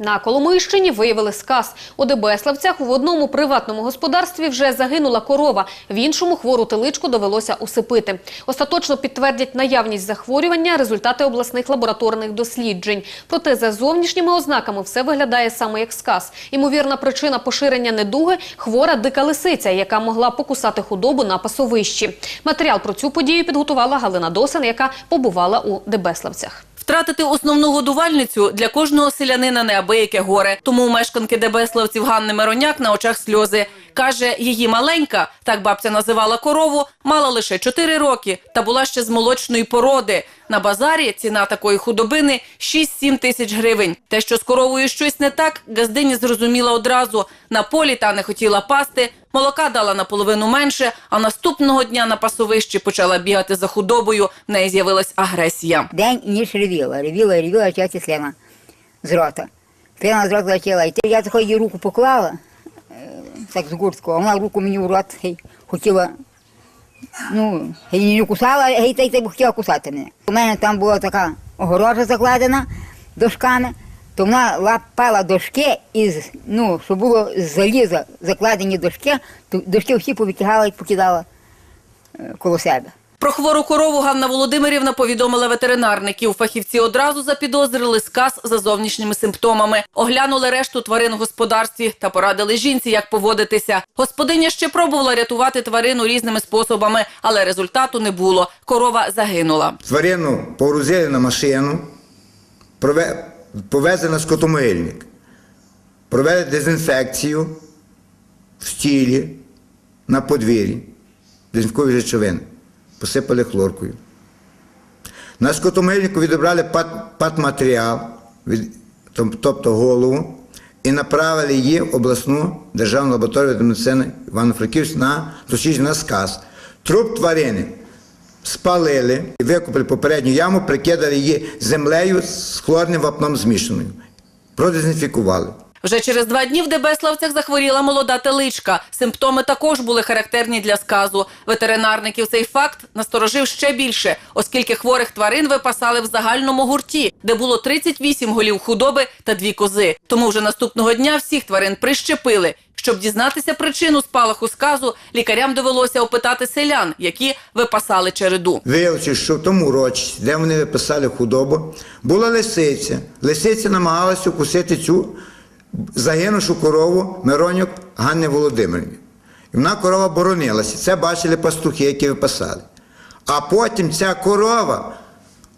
На Коломийщині виявили сказ. У Дебеславцях в одному приватному господарстві вже загинула корова. В іншому хвору теличку довелося усипити. Остаточно підтвердять наявність захворювання результати обласних лабораторних досліджень. Проте за зовнішніми ознаками все виглядає саме як сказ. Імовірна причина поширення недуги – хвора дика лисиця, яка могла покусати худобу на пасовищі. Матеріал про цю подію підготувала Галина Досин, яка побувала у Дебеславцях. Втратити основну годувальницю для кожного селянина неабияке горе. Тому у мешканки Дебеславців Ганни Мироняк на очах сльози. Каже, її маленька, так бабця називала корову, мала лише 4 роки та була ще з молочної породи. На базарі ціна такої худобини 6-7 тисяч гривень. Те, що з коровою щось не так, газдині зрозуміла одразу. На полі та не хотіла пасти, молока дала наполовину менше, а наступного дня на пасовищі почала бігати за худобою. В неї з'явилась агресія. День і ніч ревіла, ревіла, ревіла, часі слина з рота. Слина з рота почала йти. Я таку її руку поклала, е, так з гуртку, а вона руку мені в рот хотіла, ну, гей, не кусала, та й та й хотіла кусати мене. У мене там була така огорожа закладена дошками, то вона лапала дошки із, ну, що було з заліза закладені дошки, то дошки всі повитягала і покидала е, коло себе. Про хвору корову Ганна Володимирівна повідомила ветеринарників. Фахівці одразу запідозрили сказ за зовнішніми симптомами. Оглянули решту тварин у господарстві та порадили жінці, як поводитися. Господиня ще пробувала рятувати тварину різними способами, але результату не було. Корова загинула. Тварину погрузили на машину, прове- повезли на скотомильник, провели дезінфекцію в стілі, на подвір'ї, дезінфікові речовини, посипали хлоркою. На скотомильнику відібрали пат- патматеріал, тобто голову, і направили її в обласну державну лабораторію медицини Івано-Франківськ на, на сказ. Труп тварини спалили, викопали попередню яму, прикидали її землею з хлорним вапном змішаною. Продезінфікували. Вже через два дні в Дебеславцях захворіла молода теличка. Симптоми також були характерні для сказу. Ветеринарників цей факт насторожив ще більше, оскільки хворих тварин випасали в загальному гурті, де було 38 голів худоби та дві кози. Тому вже наступного дня всіх тварин прищепили. Щоб дізнатися причину спалаху сказу, лікарям довелося опитати селян, які випасали череду. Виявилося, що в тому році, де вони виписали худобу, була лисиця. Лисиця намагалася укусити цю загинувшу корову Миронюк Ганни Володимирівни. І вона корова боронилася. Це бачили пастухи, які випасали. А потім ця корова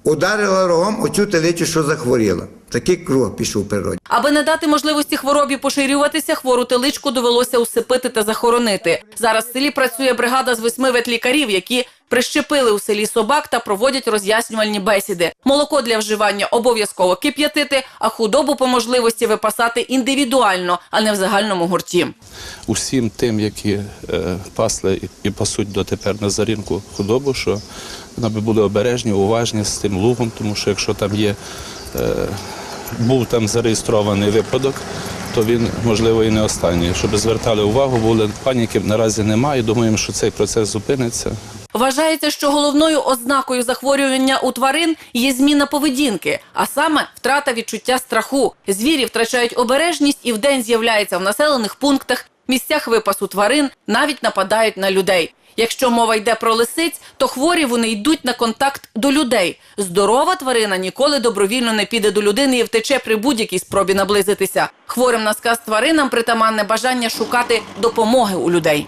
ударила рогом оцю телицю, що захворіла. Такий круг пішов в природі. Аби не дати можливості хворобі поширюватися, хвору теличку довелося усипити та захоронити. Зараз в селі працює бригада з восьми ветлікарів, які прищепили у селі собак та проводять роз'яснювальні бесіди. Молоко для вживання обов'язково кип'ятити, а худобу по можливості випасати індивідуально, а не в загальному гурті. усім тим, які е, пасли і- пасуть дотепер на зарінку худобу, що аби були обережні, уважні з тим лугом, тому що якщо там є, був там зареєстрований випадок, то він, можливо, і не останній. Щоб звертали увагу, були паніки наразі немає. Думаємо, що цей процес зупиниться. Вважається, що головною ознакою захворювання у тварин є зміна поведінки, а саме втрата відчуття страху. Звірі втрачають обережність і вдень з'являються в населених пунктах, місцях випасу тварин, навіть нападають на людей. Якщо мова йде про лисиць, то хворі вони йдуть на контакт до людей. Здорова тварина ніколи добровільно не піде до людини і втече при будь-якій спробі наблизитися. Хворим на сказ тваринам притаманне бажання шукати допомоги у людей.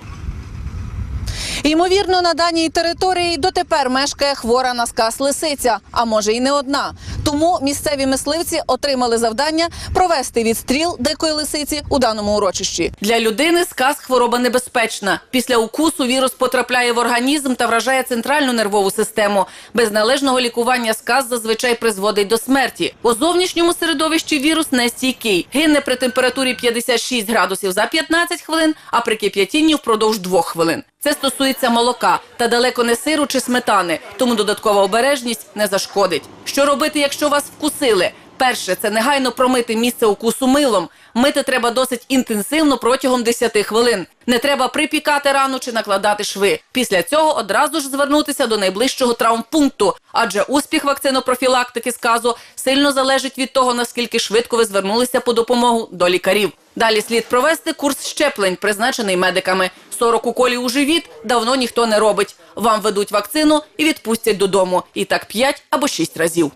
Ймовірно, на даній території дотепер мешкає хвора на сказ лисиця, а може й не одна. Тому місцеві мисливці отримали завдання провести відстріл дикої лисиці у даному урочищі. Для людини сказ хвороба небезпечна. Після укусу вірус потрапляє в організм та вражає центральну нервову систему. Без належного лікування сказ зазвичай призводить до смерті. У зовнішньому середовищі вірус не стійкий. Гине при температурі 56 градусів за 15 хвилин, а при кип'ятінні впродовж 2 хвилин. Це стосується молока та далеко не сиру чи сметани, тому додаткова обережність не зашкодить. Що робити, якщо вас вкусили? Перше це негайно промити місце укусу милом. Мити треба досить інтенсивно протягом 10 хвилин. Не треба припікати рану чи накладати шви. Після цього одразу ж звернутися до найближчого травмпункту, адже успіх вакцинопрофілактики сказу сильно залежить від того, наскільки швидко ви звернулися по допомогу до лікарів. Далі слід провести курс щеплень, призначений медиками. 40 уколів у живіт давно ніхто не робить. Вам ведуть вакцину і відпустять додому. І так 5 або 6 разів.